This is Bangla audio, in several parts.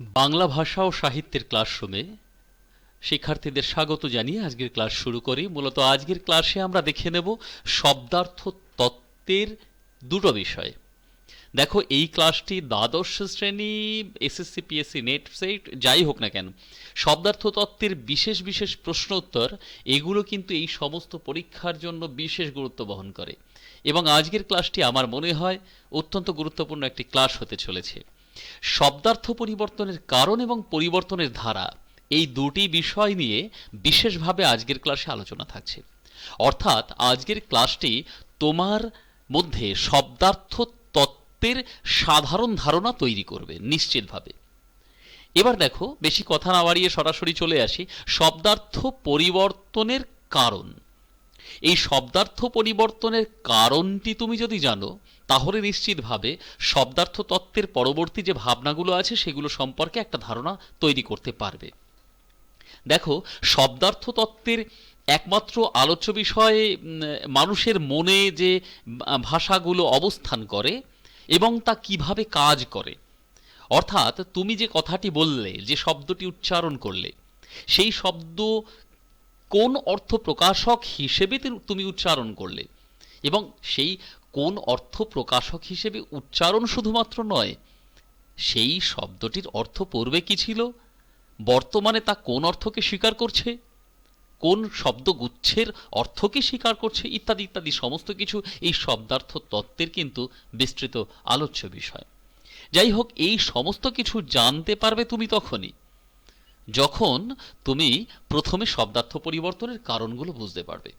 বাংলা ভাষা ও সাহিত্যের ক্লাসরুমে শিক্ষার্থীদের স্বাগত জানিয়ে আজকের ক্লাস শুরু করি। মূলত আজকের ক্লাসে আমরা দেখে নেব শব্দার্থ তত্ত্বের দুটো বিষয়। দেখো, এই ক্লাসটি দ্বাদশ শ্রেণি, এসএসসি, পিএসসি, নেট, সেট, যাই হোক না কেন, শব্দার্থ তত্ত্বের বিশেষ বিশেষ প্রশ্ন উত্তর, এগুলো কিন্তু এই সমস্ত পরীক্ষার জন্য বিশেষ গুরুত্ব বহন করে। এবং আজকের ক্লাসটি আমার মনে হয় অত্যন্ত গুরুত্বপূর্ণ একটি ক্লাস হতে চলেছে। শব্দার্থ পরিবর্তনের কারণ এবং পরিবর্তনের ধারা এই দুটি বিষয় নিয়ে বিশেষভাবে আজকের ক্লাসে আলোচনা থাকছে। অর্থাৎ আজকের ক্লাসটি তোমার মধ্যে শব্দার্থ তত্ত্বের সাধারণ ধারণা তৈরি করবে নিশ্চিতভাবে। এবার দেখো, বেশি কথা না বাড়িয়ে সরাসরি চলে আসি। শব্দার্থ পরিবর্তনের কারণ। এই শব্দার্থ পরিবর্তনের কারণটি তুমি যদি জানো তাহলে নিশ্চিতভাবে শব্দার্থ তত্ত্বের পরবর্তী যে ভাবনাগুলো আছে সেগুলো সম্পর্কে একটা ধারণা তৈরি করতে পারবে। দেখো শব্দার্থ তত্ত্বের একমাত্র আলোচ্য বিষয়ে মানুষের মনে যে ভাষাগুলো অবস্থান করে এবং তা কীভাবে কাজ করে। অর্থাৎ তুমি যে কথাটি বললে, যে শব্দটি উচ্চারণ করলে, সেই শব্দ কোন অর্থ প্রকাশক হিসেবে তুমি উচ্চারণ করলে এবং সেই কোন অর্থ প্রকাশক হিসেবে উচ্চারণ শুধুমাত্র নয়, সেই শব্দটির অর্থ পূর্বে কি ছিল? বর্তমানে তা কোন অর্থকে স্বীকার করছে? কোন শব্দগুচ্ছের অর্থকে স্বীকার করছে? ইত্যাদি ইত্যাদি সমস্ত কিছু এই শব্দার্থ তত্ত্বের কিন্তু বিস্তৃত আলোচ্য বিষয়। যাই হোক, এই সমস্ত কিছু জানতে পারবে তুমি তখনই, যখন তুমি প্রথমে শব্দার্থ পরিবর্তনের কারণগুলো বুঝতে পারবে।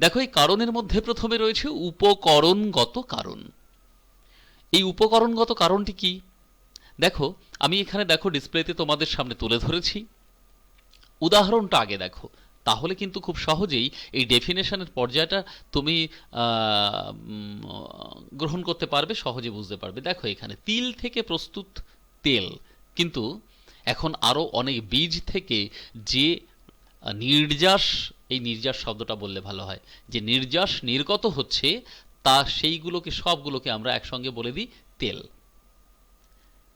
দেখো, এই কারণের মধ্যে প্রথমে রয়েছে উপকরণগত কারণ। এই উপকরণগত কারণটি কি? দেখো, আমি এখানে দেখো, ডিসপ্লেতে তোমাদের সামনে তুলে ধরেছি। উদাহরণটা আগে দেখো, তাহলে কিন্তু খুব সহজেই এই ডেফিনেশনের পর্যায়টা তুমি গ্রহণ করতে পারবে, সহজে বুঝতে পারবে। দেখো এখানে, তিল থেকে প্রস্তুত তেল, কিন্তু এখন আরও অনেক বীজ থেকে যে নির্যাস এই নির্যাস শব্দটা বললে ভালো হয়। যে নির্যাস নির্গত হচ্ছে, তা সেইগুলোকে, সবগুলোকে আমরা একসঙ্গে বলে দিই তেল।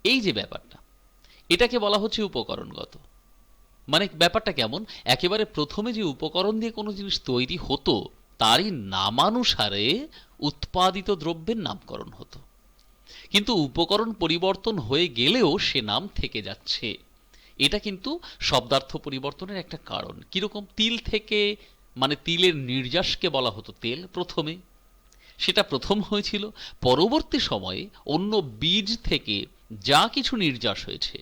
এই যে ব্যাপারটা, এটাকে বলা হচ্ছে উপকরণগত। মানে ব্যাপারটা কেমন? একেবারে প্রথমে যে উপকরণ দিয়ে কোনো জিনিস তৈরি হতো, তারই নামানুসারে উৎপাদিত দ্রব্যের নামকরণ হতো। কিন্তু উপকরণ পরিবর্তন হয়ে গেলেও সে নাম থেকে যাচ্ছে। এটা কিন্তু শব্দার্থ পরিবর্তনের একটা কারণ। কীরকম তিল থেকে মানে তিলের নির্যাসকে বলা হতো তেল প্রথমে। সেটা প্রথম হয়েছিল। পরবর্তী সময়ে অন্য বীজ থেকে যা কিছু নির্যাস হয়েছে,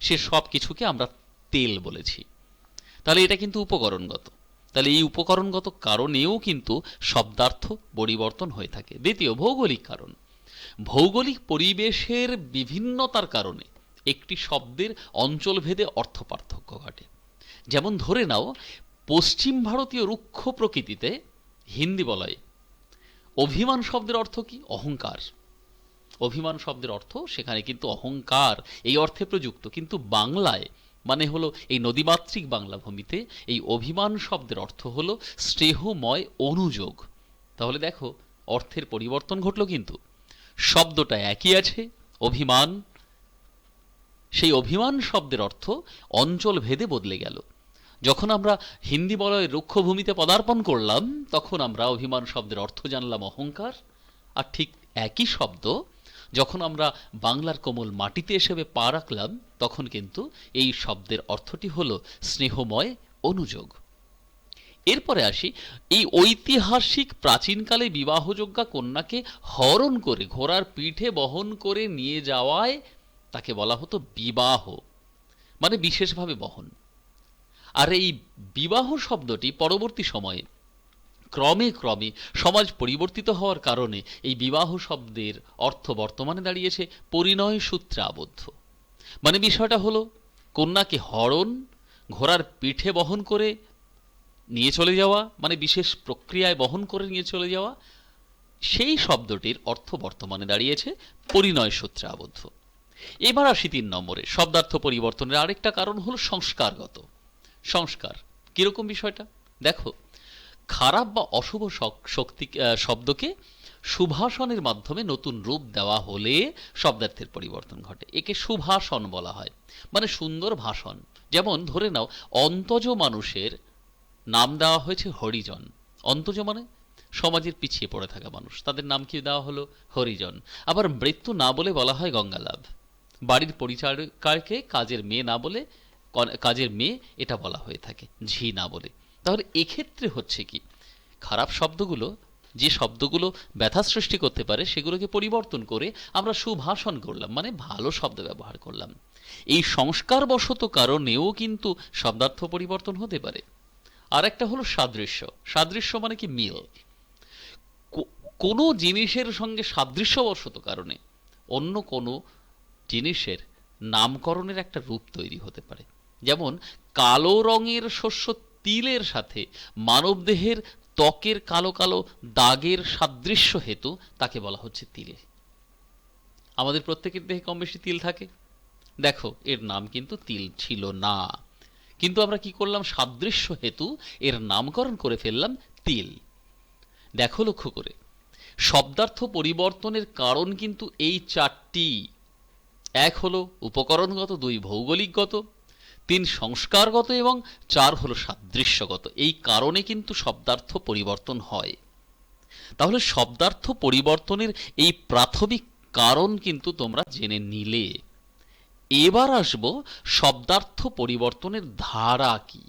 সে সব কিছুকে আমরা তেল বলেছি। তাহলে এটা কিন্তু উপকরণগত। তাহলে এই উপকরণগত কারণেও কিন্তু শব্দার্থ পরিবর্তন হয়ে থাকে। দ্বিতীয়, ভৌগোলিক কারণ। ভৌগোলিক পরিবেশের বিভিন্নতার কারণে একটি শব্দের অঞ্চলভেদে অর্থ পার্থক্য ঘটে। যেমন ধরে নাও, পশ্চিম ভারতীয় রুক্ষ প্রকৃতিতে হিন্দি বলয়, অভিমান শব্দের অর্থ কি? অহংকার। অভিমান শব্দের অর্থ সেখানে কিন্তু অহংকার, এই অর্থে প্রযুক্ত। কিন্তু বাংলায় মানে হলো এই নদীমাতৃক বাংলা ভূমিতে এই অভিমান শব্দের অর্থ হলো স্নেহময় অনুযোগ। তাহলে দেখো, অর্থের পরিবর্তন ঘটলো কিন্তু। শব্দটা একই আছে, অভিমান সেই অভিমান শব্দের অর্থ অঞ্চল ভেদে বদলে গেল। যখন আমরা হিন্দি বলয়ের রুক্ষভূমিতে পদার্পণ করলাম, তখন আমরা অভিমান শব্দের অর্থ জানলাম অহংকার। আর ঠিক একই শব্দ, যখন আমরা বাংলার কোমল মাটিতে এসে পা রাখলাম, তখন কিন্তু এই শব্দের অর্থটি হলো স্নেহময় অনুযোগ। এরপরে আসি, এই ঐতিহাসিক প্রাচীনকালে বিবাহযোগ্যা কন্যাকে হরণ করে ঘোড়ার পিঠে বহন করে নিয়ে যাওয়ায় তাকে বলা হতো বিবাহ মানে বিশেষভাবে বহন। আর এই বিবাহ শব্দটি পরবর্তী সময়ে, ক্রমে ক্রমে সমাজ পরিবর্তিত হওয়ার কারণে এই বিবাহ শব্দের অর্থ বর্তমানে দাঁড়িয়েছে পরিণয় সূত্রে আবদ্ধ। মানে বিষয়টা হলো, কন্যাকে হরণ, ঘোড়ার পিঠে বহন করে নিয়ে চলে যাওয়া মানে বিশেষ প্রক্রিয়ায় বহন করে নিয়ে চলে যাওয়া, সেই শব্দটির অর্থ বর্তমানে দাঁড়িয়েছে পরিণয় সূত্রে আবদ্ধ। এবার আসি তিন নম্বরে, শব্দার্থ পরিবর্তনের আরেকটা কারণ হলো সংস্কারগত। সংস্কার, কীরকম বিষয়টা? দেখো, খারাপ বা অশুভ শক্তি শব্দকে সুভাষণের মাধ্যমে নতুন রূপ দেওয়া হলে শব্দার্থের পরিবর্তন ঘটে। একে সুভাষণ বলা হয় মানে সুন্দর ভাষণ। যেমন, ধরে নাও, অন্তজ মানুষের নাম দেওয়া হয়েছে হরিজন। অন্তজ মানে সমাজের পিছিয়ে পড়ে থাকা মানুষ। তাদের নাম কি দেওয়া হলো? হরিজন। আবার মৃত্যু না বলে বলা হয় গঙ্গালাভ। বাড়ির পরিচারিকাকে কাজের মেয়ে না বলে কাজের মেয়ে এটা বলা হয়ে থাকে, ঝি না বলে। তাহলে এক্ষেত্রে হচ্ছে কি? খারাপ শব্দগুলো, যে শব্দগুলো ব্যথা সৃষ্টি করতে পারে, সেগুলোকে পরিবর্তন করে আমরা সুভাষণ করলাম মানে ভালো শব্দ ব্যবহার করলাম। এই সংস্কারবশত কারণেও কিন্তু শব্দার্থ পরিবর্তন হতে পারে। আর একটা হলো সাদৃশ্য। সাদৃশ্য মানে কি? মিল। কোনো জিনিসের সঙ্গে সাদৃশ্যবশত কারণে অন্য কোনো জিনিসের নামকরণের একটা রূপ তৈরি হতে পারে। যেমন, কালো রঙের শস্য তিলের সাথে মানবদেহের ত্বকের কালো কালো দাগের সাদৃশ্য হেতু তাকে বলা হচ্ছে তিল। আমাদের প্রত্যেকের দেহে কম বেশি তিল থাকে। দেখো, এর নাম কিন্তু তিল ছিল না। কিন্তু আমরা কি করলাম? সাদৃশ্য হেতু এর নামকরণ করে ফেললাম তিল। দেখো লক্ষ্য করে, শব্দার্থ পরিবর্তনের কারণ কিন্তু এই চারটি। এক হলো উপকরণগত, দুই ভৌগোলিকগত, তিন সংস্কারগত এবং চার হলো সাদৃশ্যগত। এই কারণে কিন্তু শব্দার্থ পরিবর্তন হয়। তাহলে শব্দার্থ পরিবর্তনের এই প্রাথমিক কারণ কিন্তু তোমরা জেনে নিলে। এবার আসব শব্দার্থ পরিবর্তনের ধারা কি?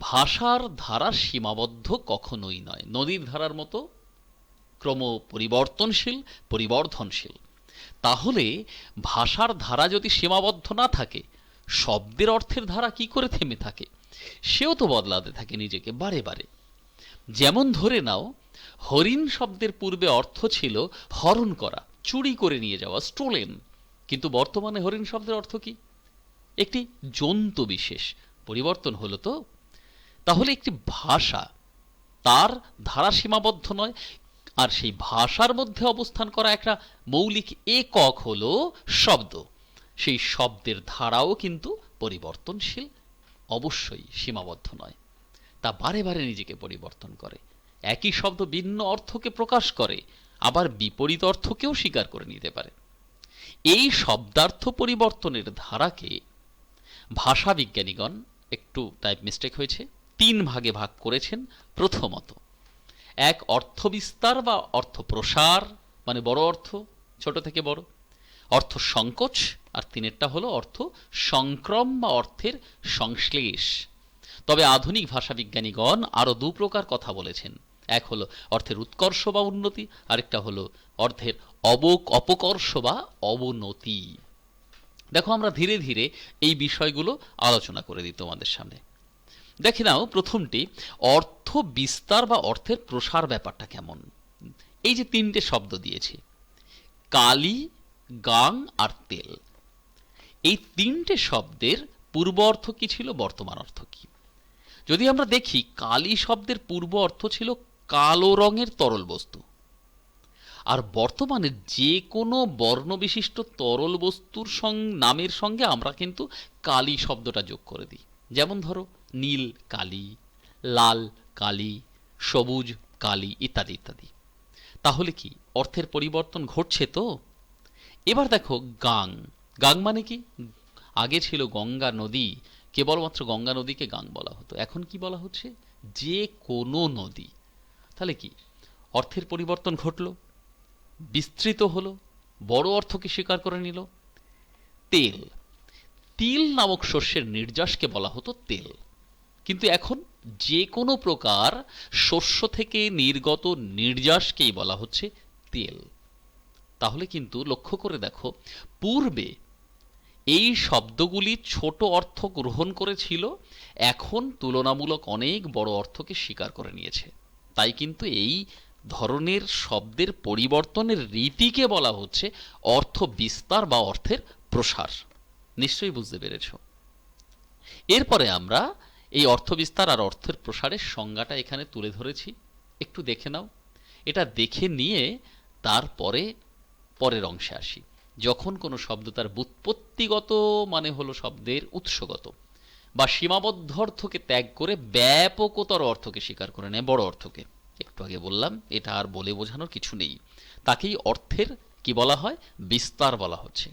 ভাষার ধারা সীমাবদ্ধ কখনোই নয়। নদীর ধারার মতো ক্রম পরিবর্তনশীল পরিবর্ধনশীল। তাহলে ভাষার ধারা যদি সীমাবদ্ধ না থাকে, শব্দের অর্থের ধারা কি করে থেমে থাকে? সেও তো বদলাতে থাকে নিজেকে বারে বারে। যেমন ধরে নাও, হরিণ শব্দের পূর্বে অর্থ ছিল হরণ করা, চুরি করে নিয়ে যাওয়া স্টোলেন কিন্তু বর্তমানে হরিণ শব্দের অর্থ কি? একটি জন্তু বিশেষ। পরিবর্তন হলো তো। তাহলে একটি ভাষা তার ধারা সীমাবদ্ধ নয় আর সেই ভাষার মধ্যে অবস্থান করা একটা মৌলিক একক হল শব্দ। সেই শব্দের ধারাও কিন্তু পরিবর্তনশীল, অবশ্যই সীমাবদ্ধ নয়। তা বারে বারে নিজেকে পরিবর্তন করে। একই শব্দ ভিন্ন অর্থকে প্রকাশ করে, আবার বিপরীত অর্থকেও স্বীকার করে নিতে পারে। এই শব্দার্থ পরিবর্তনের ধারাকে ভাষা বিজ্ঞানীগণ একটু টাইপ মিস্টেক হয়েছে, তিন ভাগে ভাগ করেছেন প্রথমত। এক অর্থ বিস্তার বা অর্থ প্রসার মানে বড় অর্থ, ছোট থেকে বড়। অর্থ সংকোচ, আর তিনেরটা হলো অর্থ সংক্রম বা অর্থের সংশ্লেষ। তবে আধুনিক ভাষাবিজ্ঞানীগণ আরও দু প্রকার কথা বলেছেন। এক হলো অর্থের উৎকর্ষ বা উন্নতি, আরেকটা হলো অর্থের অবক, অপকর্ষ বা অবনতি। দেখো, আমরা ধীরে ধীরে এই বিষয়গুলো আলোচনা করে দিই তোমাদের সামনে। দেখে নাও প্রথমটি, অর্থ বিস্তার বা অর্থের প্রসার ব্যাপারটা কেমন? এই যে তিনটে শব্দ দিয়েছি, কালি, গাং আর তেল। এই তিনটে শব্দের পূর্ব অর্থ কি ছিল, বর্তমান অর্থ কি? যদি আমরা দেখি, কালি শব্দের পূর্ব অর্থ ছিল কালো রঙের তরল বস্তু। আর বর্তমানে যে কোনো বর্ণবিশিষ্ট তরল বস্তুর নামের সঙ্গে আমরা কিন্তু কালি শব্দটা যোগ করে দিই। যেমন ধরো নীল কালি, লাল কালি, সবুজ কালি ইত্যাদি ইত্যাদি। তাহলে কি অর্থের পরিবর্তন ঘটছে তো? এবার দেখো গাং। গাং মানে কি? আগে ছিল গঙ্গা নদী, কেবলমাত্র গঙ্গা নদীকে গাং বলা হতো। এখন কি বলা হচ্ছে? যে কোনো নদী। তাহলে কি অর্থের পরিবর্তন ঘটলো? বিস্তৃত হলো, বড় অর্থকে স্বীকার করে নিল। তেল। তিল নামক শস্যের নির্যাসকে বলা হতো তেল। কিন্তু এখন যে কোনো প্রকার শস্য থেকে নির্গত নির্যাসকেই বলা হচ্ছে তেল। তাহলে কিন্তু লক্ষ্য করে দেখো, পূর্বে এই শব্দগুলি ছোট অর্থ গ্রহণ করেছিল, এখন তুলনামূলক অনেক বড় অর্থকে স্বীকার করে নিয়েছে। তাই কিন্তু এই ধরনের শব্দের পরিবর্তনের রীতিকে বলা হচ্ছে অর্থ বিস্তার বা অর্থের প্রসার। নিশ্চয়ই বুঝতে পেরেছ। এরপরে আমরা এই অর্থ বিস্তার আর অর্থের প্রসারের সংজ্ঞাটা এখানে তুলে ধরেছি। একটু দেখে নাও। এটা দেখে নিয়ে তারপরে পরের অংশে আসি। যখন কোনো শব্দ তার বুৎপত্তিগত মানে হলো শব্দের উৎসগত বা সীমাবদ্ধ অর্থকে ত্যাগ করে ব্যাপকতর অর্থকে স্বীকার করে নেয়, বড় অর্থকে। একটু আগে বললাম, এটা আর বলে বোঝানোর কিছু নেই। তাকেই অর্থের কি বলা হয়? বিস্তার বলা হচ্ছে।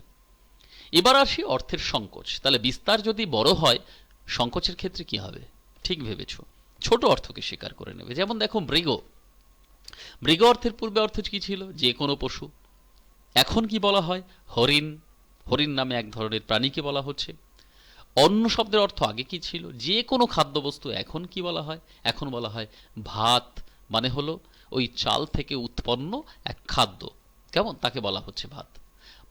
এবার আসি অর্থের সংকোচ। তাহলে বিস্তার যদি বড় হয় সংকোচের ক্ষেত্রে কি হবে? ঠিক ভেবেছ। ছোট অর্থকে স্বীকার করে নেবে। যেমন দেখো মৃগ। মৃগ অর্থের পূর্বে অর্থ কি ছিল? যে কোনো পশু। এখন কি বলা হয়? হরিণ। হরিণ নামে এক ধরনের প্রাণীকে বলা হচ্ছে। অন্য শব্দের অর্থ আগে কি ছিল? যে কোনো খাদ্যবস্তু এখন কি বলা হয়? এখন বলা হয় ভাত মানে হলো ওই চাল থেকে উৎপন্ন এক খাদ্য। কেমন? তাকে বলা হচ্ছে ভাত।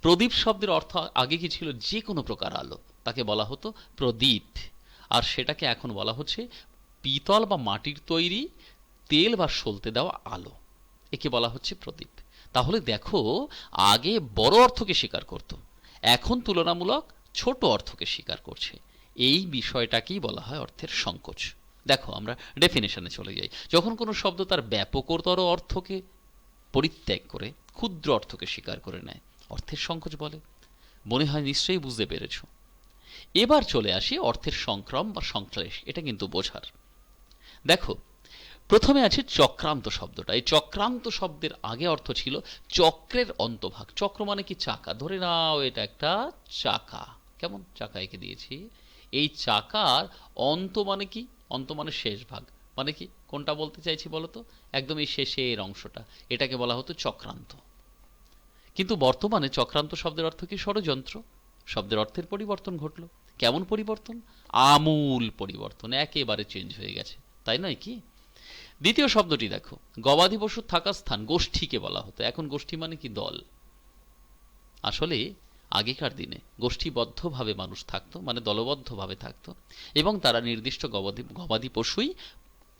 প্রদীপ শব্দের অর্থ আগে কি ছিল? যে কোনো প্রকার আলো। তাকে বলা হতো প্রদীপ। আর সেটাকে এখন বলা হচ্ছে পিতল বা মাটির তৈরি, তেল বা সলতে দেওয়া আলো। একে বলা হচ্ছে প্রদীপ। তাহলে দেখো, আগে বড় অর্থকে স্বীকার করত, এখন তুলনামূলক ছোট অর্থকে স্বীকার করছে। এই বিষয়টাকেই বলা হয় অর্থের সংকোচ। দেখো, আমরা ডেফিনেশনে চলে যাই। যখন কোনো শব্দ তার ব্যাপকতর অর্থকে পরিত্যাগ করে, ক্ষুদ্র অর্থকে স্বীকার করে নেয়, অর্থের সংকোচ বলে। মনে হয় নিশ্চয়ই বুঝতে পেরেছ। এবার চলে আসি অর্থের সংক্রম বা সংশ্লেষ, এটা কিন্তু বোঝার। দেখো, প্রথমে আছে চক্রান্ত শব্দটা। এই চক্রান্ত শব্দের আগে অর্থ ছিল চক্রের অন্তভাগ। চক্র মানে কি? চাকা। ধরে নাও, এটা একটা চাকা। কেমন চাকা এঁকে দিয়েছি? এই চাকার অন্ত মানে কি? অন্ত মানে শেষ ভাগ। মানে কি? কোনটা বলতে চাইছি বলো তো? একদম এই শেষের অংশটা। এটাকে বলা হতো চক্রান্ত। কিন্তু বর্তমানে চক্রান্ত শব্দের অর্থ কি? ষড়যন্ত্র। শব্দের অর্থের পরিবর্তন ঘটল। কেমন পরিবর্তন? আমূল পরিবর্তন, একেবারে চেঞ্জ হয়ে গেছে। তাই নয় কি? দ্বিতীয় শব্দটি দেখো, গবাদি পশুর থাকার স্থান গোষ্ঠীকে বলা হতো। এখন গোষ্ঠী মানে কি? দল। আসলে আগেকার দিনে গোষ্ঠীবদ্ধভাবে মানুষ থাকতো মানে দলবদ্ধভাবে থাকতো, এবং তারা নির্দিষ্ট গবাদি গবাদি পশুই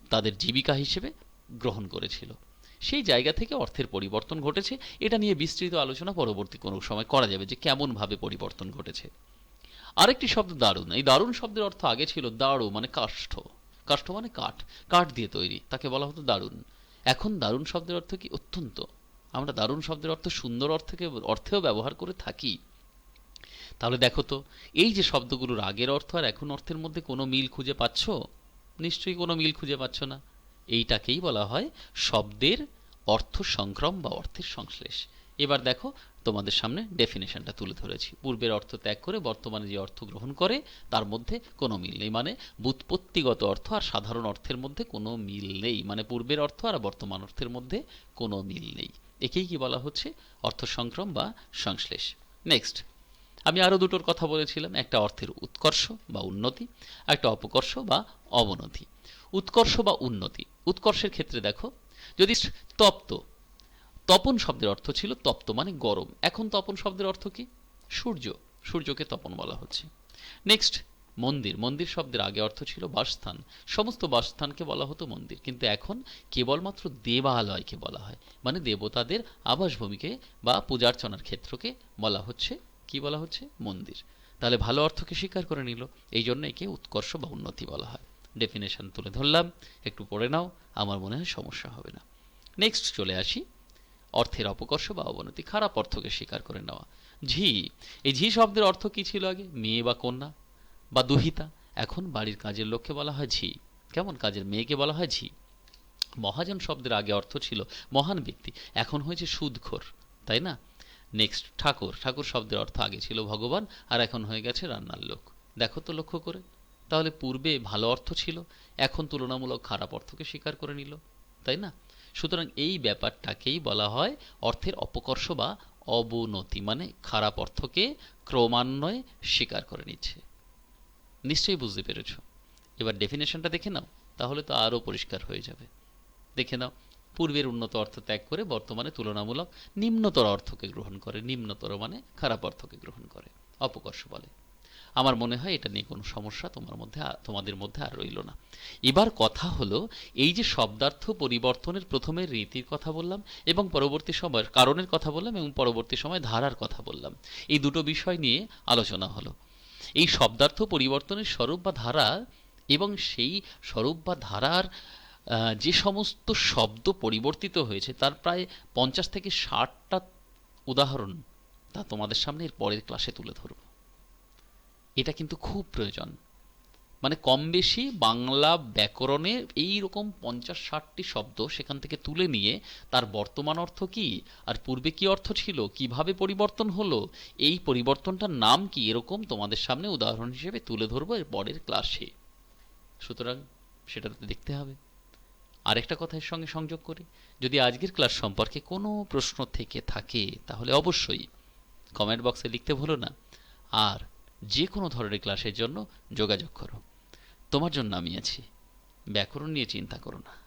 তাদের জীবিকা হিসেবে গ্রহণ করেছিল। সেই জায়গা থেকে অর্থের পরিবর্তন ঘটেছে। এটা নিয়ে বিস্তৃত আলোচনা পরবর্তী কোনো সময় করা যাবে যে কেমনভাবে পরিবর্তন ঘটেছে। আরেকটি শব্দ দারুণ। এই দারুণ শব্দের অর্থ আগে ছিল দারু মানে কাষ্ঠ। কাষ্ঠ মানে কাঠ। কাঠ দিয়ে তৈরি। তাকে বলা হতো দারুণ। এখন দারুণ শব্দের অর্থ কি? অত্যন্ত। আমরা দারুণ শব্দের অর্থ সুন্দর অর্থকে, অর্থেও ব্যবহার করে থাকি। তাহলে দেখো তো, এই যে শব্দগুলোর আগের অর্থ আর এখন অর্থের মধ্যে কোনো মিল খুঁজে পাচ্ছ? নিশ্চয়ই কোনো মিল খুঁজে পাচ্ছ না। এইটাকেই বলা হয় শব্দের অর্থ সংক্রম বা অর্থের সংশ্লেষ। এবার দেখো তোমাদের সামনে ডেফিনেশনটা তুলে ধরেছি। পূর্বের অর্থ ত্যাগ করে বর্তমানে যে অর্থ গ্রহণ করে, তার মধ্যে কোনো মিল নেই। মানে বুৎপত্তিগত অর্থ আর সাধারণ অর্থের মধ্যে কোনো মিল নেই। মানে পূর্বের অর্থ আর বর্তমান অর্থের মধ্যে কোনো মিল নেই। একেই কি বলা হচ্ছে? অর্থ সংক্রম বা সংশ্লেষ। নেক্সট আমি আরও দুটোর কথা বলেছিলাম। একটা অর্থের উৎকর্ষ বা উন্নতি, একটা অপকর্ষ বা অবনতি। উৎকর্ষ বা উন্নতি। উৎকর্ষের ক্ষেত্রে দেখো, যদি তপ্ত তপন শব্দের অর্থ ছিল তপ্ত মানে গরম। এখন তপন শব্দের অর্থ কি? সূর্য। সূর্যকে তপন বলা হচ্ছে। নেক্সট মন্দির। মন্দির শব্দের আগে অর্থ ছিল বাসস্থান। সমস্ত বাসস্থানকে বলা হতো মন্দির। কিন্তু এখন কেবলমাত্র দেবালয়কে বলা হয়। মানে দেবতাদের আবাসভূমিকে বা পূজার্চনার ক্ষেত্রকে বলা হচ্ছে, কি বলা হচ্ছে? মন্দির। তাহলে ভালো অর্থকে স্বীকার করে নিল। এই জন্য একে উৎকর্ষ বা উন্নতি বলা হয়। ডেফিনেশন তুলে ধরলাম। একটু পড়ে নাও। আমার মনে হয় সমস্যা হবে না। নেক্সট চলে আসি অর্থের অপকর্ষ বা অবনতি খারাপ অর্থকে স্বীকার করে নেওয়া। ঝি, এই ঝি শব্দের অর্থ কি ছিল আগে? মেয়ে বা কন্যা? বা দুহিতা? এখন বাড়ির কাজের লোককে বলা হয় ঝি। কেমন কাজের মেয়েকে বলা হয় ঝি? মহাজন শব্দের আগে অর্থ ছিল মহান ব্যক্তি। এখন হয়েছে সুদখোর, তাই না? নেক্সট ঠাকুর। ঠাকুর শব্দের অর্থ আগে ছিল ভগবান, আর এখন হয়ে গেছে রান্নার লোক। দেখো তো লক্ষ্য করে। তাহলে পূর্বে ভালো অর্থ ছিল, এখন তুলনামূলক খারাপ অর্থকে স্বীকার করে নিল, তাই না? সুতরাং এই ব্যাপারটাকেই বলা হয় অর্থের অপকর্ষ বা অবনতি মানে খারাপ অর্থকে ক্রমান্বয়ে স্বীকার করে নিচ্ছে। নিশ্চয়ই বুঝতে পেরেছ। এবার ডেফিনেশনটা দেখে নাও, তাহলে তো আরও পরিষ্কার হয়ে যাবে। দেখে নাও, পূর্বের উন্নত অর্থ ত্যাগ করে বর্তমানে তুলনামূলক নিম্নতর অর্থকে গ্রহণ করে। নিম্নতর মানে খারাপ অর্থকে গ্রহণ করে, অপকর্ষ বলে। আমার মনে হয় এটা নিয়ে কোনো সমস্যা তোমার মধ্যে তোমাদের মধ্যে আর রইল না। এবার কথা হলো, এই যে শব্দার্থ পরিবর্তনের প্রথমে রীতির কথা বললাম এবং পরবর্তী সময়ের কারণের কথা বললাম এবং পরবর্তী সময় ধারার কথা বললাম। এই দুটো বিষয় নিয়ে আলোচনা হলো। এই শব্দার্থ পরিবর্তনের স্বরূপ বা ধারা এবং সেই স্বরূপ বা ধারার যে সমস্ত শব্দ পরিবর্তিত হয়েছে, তার প্রায় পঞ্চাশ থেকে ষাটটা উদাহরণ তা তোমাদের সামনে এর পরের ক্লাসে তুলে ধরব। এটা কিন্তু খুব প্রয়োজন। মানে কম বেশি বাংলা ব্যাকরণে এই রকম পঞ্চাশ ষাটটি শব্দ সেখান থেকে তুলে নিয়ে তার বর্তমান অর্থ কি, আর পূর্বে কি অর্থ ছিল, কীভাবে পরিবর্তন হলো, এই পরিবর্তনটার নাম কি এরকম তোমাদের সামনে উদাহরণ হিসেবে তুলে ধরবো এর পরের ক্লাসে সুতরাং সেটা দেখতে হবে। আরেকটা কথা এর সঙ্গে সংযোগ করি, যদি আজকের ক্লাস সম্পর্কে কোনো প্রশ্ন থেকে থাকে, তাহলে অবশ্যই কমেন্ট বক্সে লিখতে ভুলো না। আর যে কোনো ধরনের ক্লাসের জন্য যোগাযোগ করো। তোমার জন্য আমি আছি। ব্যাকরণ নিয়ে চিন্তা করো না।